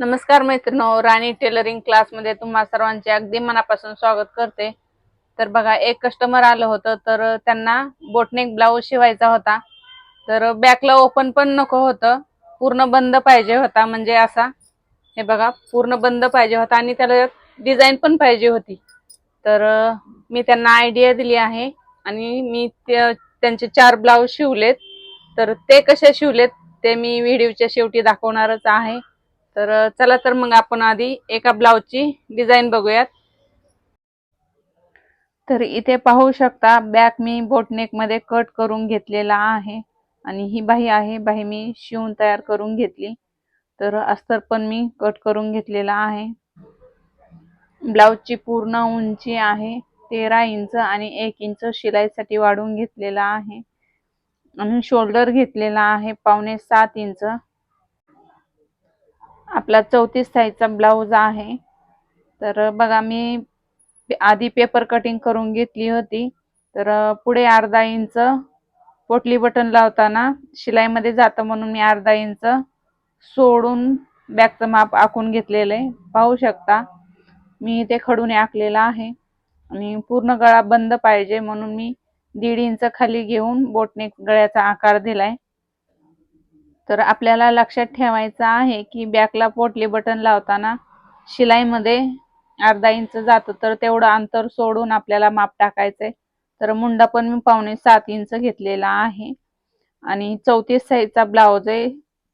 नमस्कार मैत्रिणो राणी टेलरिंग क्लासमध्ये तुम्हा सर्वांचे अगदी मनापासून स्वागत करते. तर बघा एक कस्टमर आलं होतं तर त्यांना बोटनेक ब्लाऊज शिवायचा होता. तर बॅकला ओपन पण नको होतं पूर्ण बंद पाहिजे होता. म्हणजे असा हे बघा पूर्ण बंद पाहिजे होता आणि त्याला डिझाईन पण पाहिजे होती. तर मी त्यांना आयडिया दिली आहे आणि मी ते- त्यांचे चार ब्लाऊज शिवलेत. तर ते कसे शिवलेत ते मी व्हिडिओच्या शेवटी दाखवणारच आहे. तर चला तर मग आपण आधी एका ब्लाऊजची डिझाईन बघूयात. तर इथे पाहू शकता बॅक मी बोटनेकमध्ये कट करून घेतलेला आहे. आणि ही बाही आहे बाही मी शिवून तयार करून घेतली. तर अस्तर पण मी कट करून घेतलेला आहे. ब्लाऊजची पूर्ण उंची आहे तेरा इंच आणि एक इंच शिलाईसाठी वाढवून घेतलेला आहे. आणि शोल्डर घेतलेला आहे पावणे सात इंच. आपला चौतीस साईजचा ब्लाऊज आहे. तर बघा मी आधी पेपर कटिंग करून घेतली होती. तर पुढे अर्धा इंच पोटली बटन लावताना शिलाईमध्ये जातं म्हणून मी अर्धा इंच सोडून बॅगचं माप आखून घेतलेलं आहे. पाहू शकता मी ते खडूने आखलेलं आहे. आणि पूर्ण गळा बंद पाहिजे म्हणून मी दीड इंच खाली घेऊन बोटने गळ्याचा आकार दिलाय. तर आपल्याला लक्षात ठेवायचं आहे की बॅकला पोटली बटन लावताना शिलाईमध्ये अर्धा इंच जातं तर तेवढं अंतर सोडून आपल्याला माप टाकायचंय. तर मुंडा पण मी पावणे सात इंच घेतलेला आहे. आणि चौतीस साईजचा ब्लाऊज आहे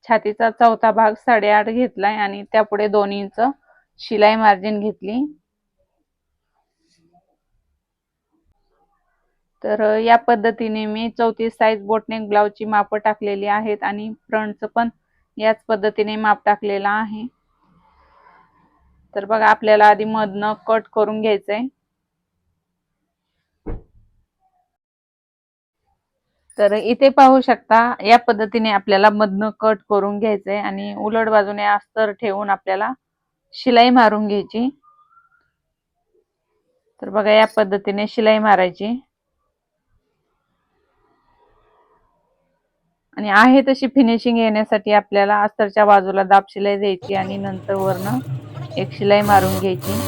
छातीचा चौथा भाग साडेआठ घेतलाय आणि त्यापुढे दोन इंच शिलाई मार्जिन घेतली. तर या पद्धतीने मी चौतीस साईज बोटनेक ब्लाऊजची मापं टाकलेली आहेत आणि फ्रंटचं पण याच पद्धतीने माप टाकलेलं आहे. तर बघा आपल्याला आधी मधनं कट करून घ्यायचंय. तर इथे पाहू शकता या पद्धतीने आपल्याला मधनं कट करून घ्यायचंय आणि उलट बाजूने अस्तर ठेवून आपल्याला शिलाई मारून घ्यायची. तर बघा या पद्धतीने शिलाई मारायची. आणि आहे तशी फिनिशिंग येण्यासाठी आपल्याला अस्तरच्या बाजूला दाब शिलाई द्यायची आणि नंतर वरनं एक शिलाई मारून घ्यायची.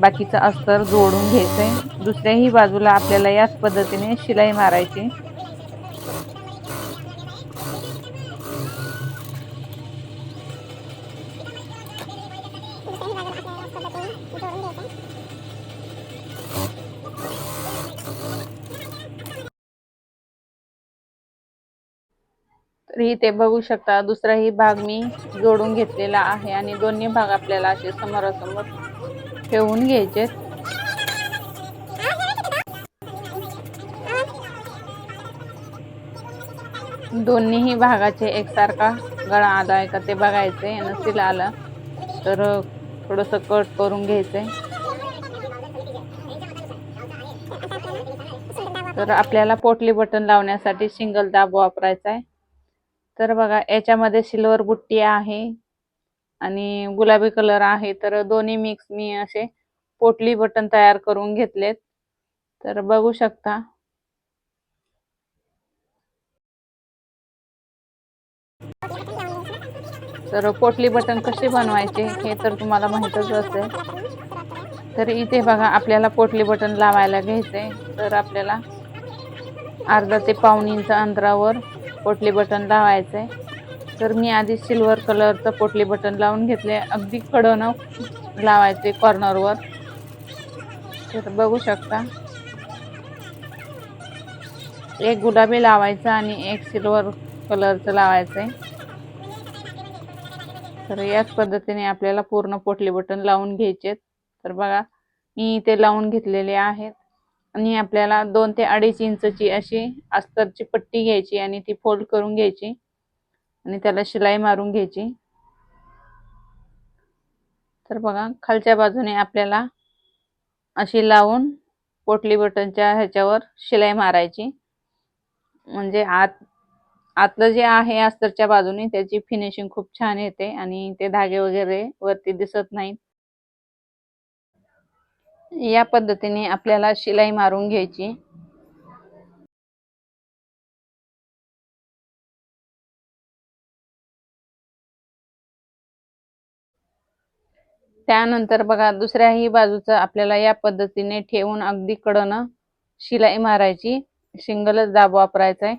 बाकीचं अस्तर जोडून घ्यायचं आहे दुसऱ्याही बाजूला आपल्याला याच पद्धतीने शिलाई मारायची. तर इथे बघू शकता. दुसराही भाग मी जोडून घेतलेला आहे आणि दोन्ही भाग आपल्याला असे समोरासमोर ठेवून घ्यायचे दोन्हीही भागाचे एकसारखा गळा आला आहे का ते बघायचे नसेल आलं तर थोडंसं कट करून घ्यायचंय. तर आपल्याला पोटली बटन लावण्यासाठी सिंगल दाब वापरायचा आहे. तर बघा याच्यामध्ये सिल्वर बुट्टी आहे आणि गुलाबी कलर आहे. तर दोन्ही मिक्स मी असे पोटली बटन तयार करून घेतलेत. तर बघू शकता. तर पोटली बटन कसे बनवायचे हे तर तुम्हाला माहीतच असेल. तर इथे बघा आपल्याला पोटली बटन लावायला घ्यायचंय. तर आपल्याला अर्धा ते पाऊन इंच अंतरावर पोटली बटन लावायचंय. तर मी आधी सिल्वर कलरचं पोटली बटन लावून घेतले. अगदी कडनं लावायचे कॉर्नरवर. तर बघू शकता. एक गुलाबी लावायचा आणि एक सिल्वर कलरचं लावायचंय. तर याच पद्धतीने आपल्याला पूर्ण पोटली बटन लावून घ्यायचे तर बघा मी इथे लावून घेतलेले आहेत. आणि आपल्याला दोन ते अडीच इंचची अशी अस्तरची पट्टी घ्यायची आणि ती फोल्ड करून घ्यायची. आणि त्याला शिलाई मारून घ्यायची. तर बघा खालच्या बाजूने आपल्याला अशी लावून पोटली बटनच्या ह्याच्यावर शिलाई मारायची. म्हणजे आत आतलं जे आहे अस्तरच्या बाजूने त्याची फिनिशिंग खूप छान येते आणि ते धागे वगैरे वरती दिसत नाहीत. या पद्धतीने आपल्याला शिलाई मारून घ्यायची. त्यानंतर बघा दुसऱ्याही बाजूचं आपल्याला या पद्धतीने ठेवून अगदी कडनं शिलाई मारायची. सिंगलच दाब वापरायचा आहे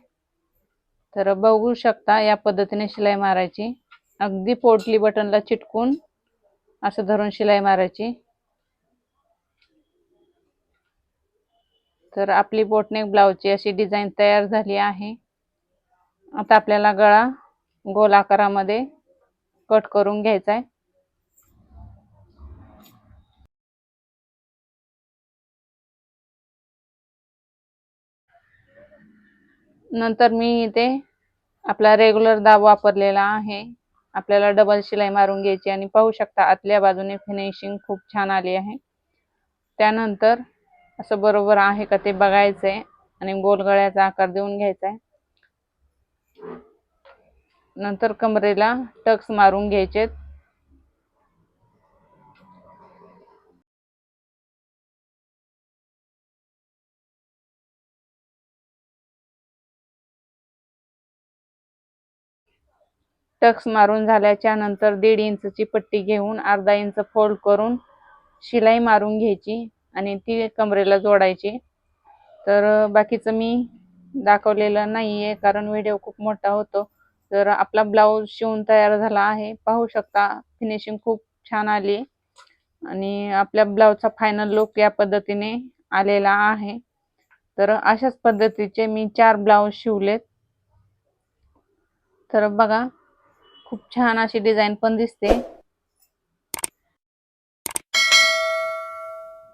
तर बघू शकता या पद्धतीने शिलाई मारायची. अगदी पोटली बटनला चिटकून असं धरून शिलाई मारायची. तर आपली बोटनेक ब्लाऊजची अशी डिझाईन तयार झाली आहे. आता आपल्याला गळा गोल आकारामध्ये कट करून घ्यायचा आहे. नंतर मी इथे आपला रेग्युलर दाब वापरलेला आहे. आपल्याला डबल शिलाई मारून घ्यायची आणि पाहू शकता आतल्या बाजूने फिनिशिंग खूप छान आली आहे. त्यानंतर असं बरोबर आहे का ते बघायचंय आणि गोलगळ्याचा आकार देऊन घ्यायचा आहे नंतर कमरेला टक्स मारून घ्यायचेत. टक्स मारून झाल्याच्यानंतर दीड इंचची पट्टी घेऊन अर्धा इंच फोल्ड करून शिलाई मारून घ्यायची. आणि ती कमरेला जोडायची. तर बाकीचं मी दाखवलेलं नाही आहे कारण व्हिडिओ खूप मोठा होतो. तर आपला ब्लाऊज शिवून तयार झाला आहे. पाहू शकता फिनिशिंग खूप छान आली. आणि आपल्या ब्लाऊजचा फायनल लुक या पद्धतीने आलेला आहे. तर अशाच पद्धतीचे मी चार ब्लाऊज शिवलेत. तर बघा खूप छान अशी डिझाईन पण दिसते.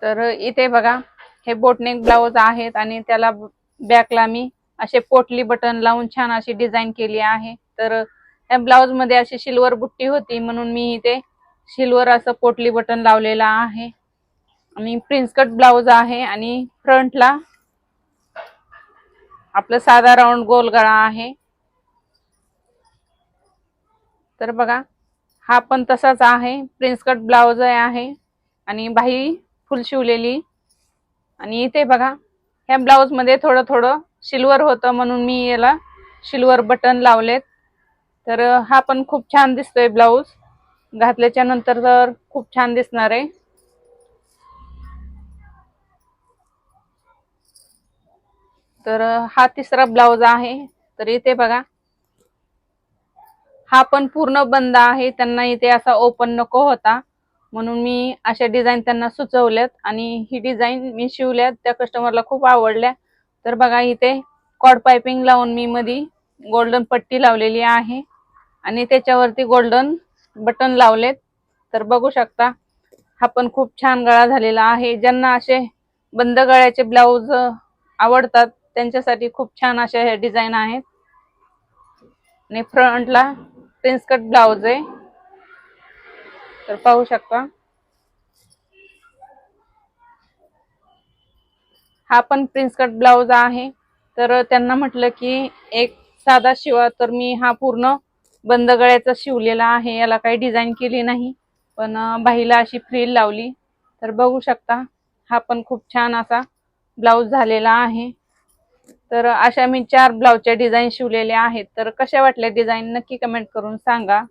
तर इथे बघा हे बोटनेक ब्लाऊज आहेत आणि त्याला बॅकला मी असे पोटली बटन लावून छान अशी डिझाईन केली आहे. तर या ब्लाऊजमध्ये अशी सिल्वर बुट्टी होती म्हणून मी इथे सिल्वर असं पोटली बटन लावलेलं आहे. आणि प्रिन्स कट ब्लाऊज आहे आणि फ्रंटला आपलं साधा राऊंड गोल गळा आहे. तर बघा हा पण तसाच आहे प्रिन्स कट ब्लाऊज आहे आणि बाही फुल शिवलेली. आणि इथे बघा ह्या ब्लाऊजमध्ये थोडं थोडं सिल्वर होतं म्हणून मी याला सिल्वर बटन लावलेत. तर हा पण खूप छान दिसतोय ब्लाऊज घातल्याच्या नंतर तर खूप छान दिसणार आहे. तर हा तिसरा ब्लाऊज आहे. तर इथे बघा. हा पण पूर्ण बंद आहे. त्यांना इथे असा ओपन नको होता. म्हणून मी अशा डिझाईन त्यांना सुचवल्यात आणि ही डिझाईन मी शिवल्यात त्या कस्टमरला खूप आवडल्या. तर बघा इथे कॉड पायपिंग लावून मी मधी गोल्डन पट्टी लावलेली आहे आणि त्याच्यावरती गोल्डन बटन लावलेत. तर बघू शकता हा पण खूप छान गळा झालेला आहे. ज्यांना असे बंद गळ्याचे ब्लाऊज आवडतात त्यांच्यासाठी खूप छान अशा हे डिझाईन आहेत. आणि फ्रंटला प्रिन्स कट ब्लाऊज आहे. तर पाहू शकता. हा पण प्रिन्स कट ब्लाऊज आहे. तर त्यांना म्हटलं की एक साधा शिवा तर मी हा पूर्ण बंद गळ्याचा शिवलेला आहे. याला काही डिझाईन केली नाही पण बाहीला अशी फ्रील लावली. तर बघू शकता हा पण खूप छान असा ब्लाऊज झालेला आहे. तर अशा मी चार ब्लाऊजच्या डिझाईन शिवलेल्या आहेत. तर कशा वाटल्या डिझाईन नक्की कमेंट करून सांगा.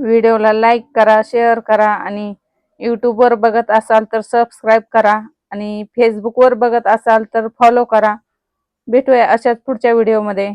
व्हिडिओला लाईक करा शेअर करा आणि यूट्यूबवर बघत असाल तर सबस्क्राईब करा आणि फेसबुकवर बघत असाल तर फॉलो करा. भेटूया अशाच पुढच्या व्हिडिओमध्ये.